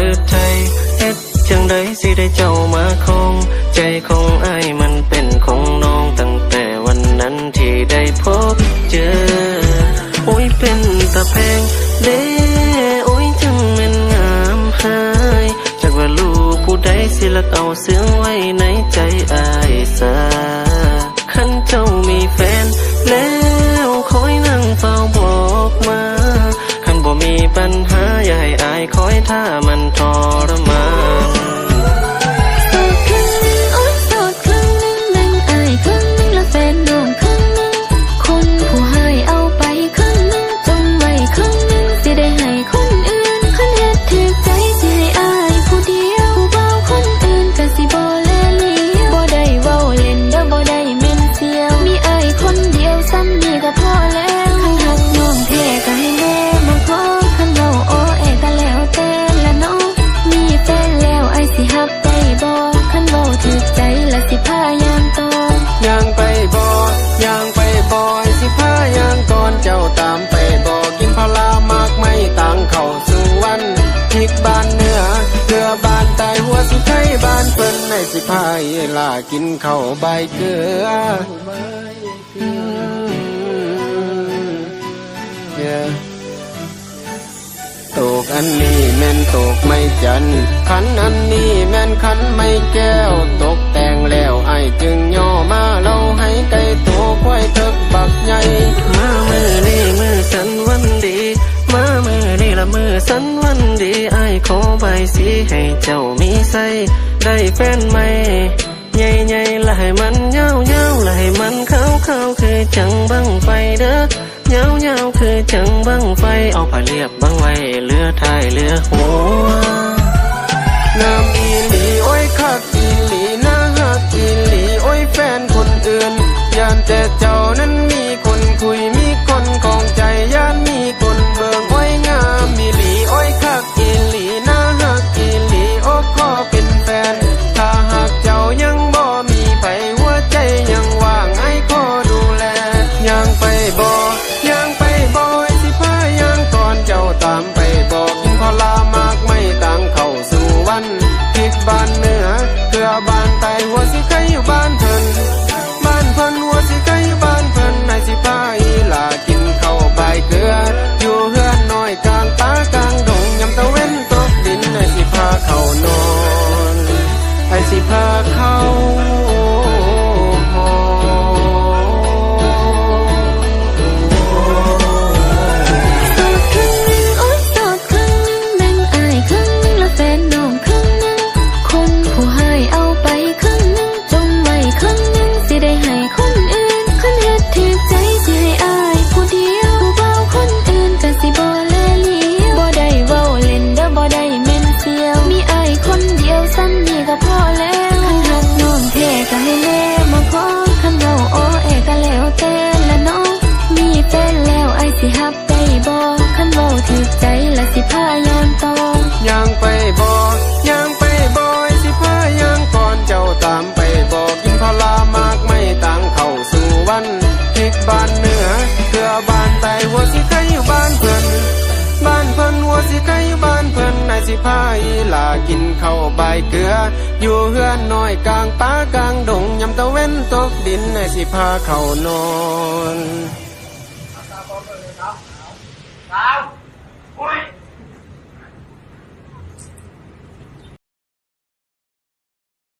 รือไทยเอ็ดจังใดสิได้เจ้ามาคง ใจคงอายมันเป็นของน้องตั้งแต่วันนั้นที่ได้พบเจอ โอ้ยเป็นตะแพงเด้โอ้ยจังเป็นงามหายจากว่าลูกผู้ใดสิลักเอาเสียงไว้ในใจอายซาขันเจ้ามีแฟนแล้วคอยนั่งเฝ้าบอกมาขันบ่มีปัญหาอย่าให้อายคอยท่าานเปิ้สิพายลากินข้าวใบเกลือตกอันนี้แม่นตกไม่จันขันอันนี้แม่นขันไม่แก้ว ตกแต่งแล้วไอจึงย่อ ไอ้ขอใบสีให้เจ้ามีใส่ได้แฟนใหมใหญ่ๆและให้มันยาวๆและให้มันขาวๆคือจังบังไฟเด้อยาวๆคือจังบังไฟเอาผ้าเรียบบังไว้เลือท้ายเลือหัวน้ำอีหลีโอ้ยคักอีหลีน่าฮักอีหลีโอ้ยแฟนคนอื่นยานแต่เจ้านั้นมี บ้านเหนือเสือบ้านใต้หัวสิใครอยู่บ้านเพิ่นบ้านเพิ่นหัวสิใครอยู่บ้านเพิ่นนายสิพาอีลากินข้าวใบเกลือ อยู่เฮือนน้อยกลางป่ากลางดงยำตะเว้นตกดินนายสิพาเข้านอนสาว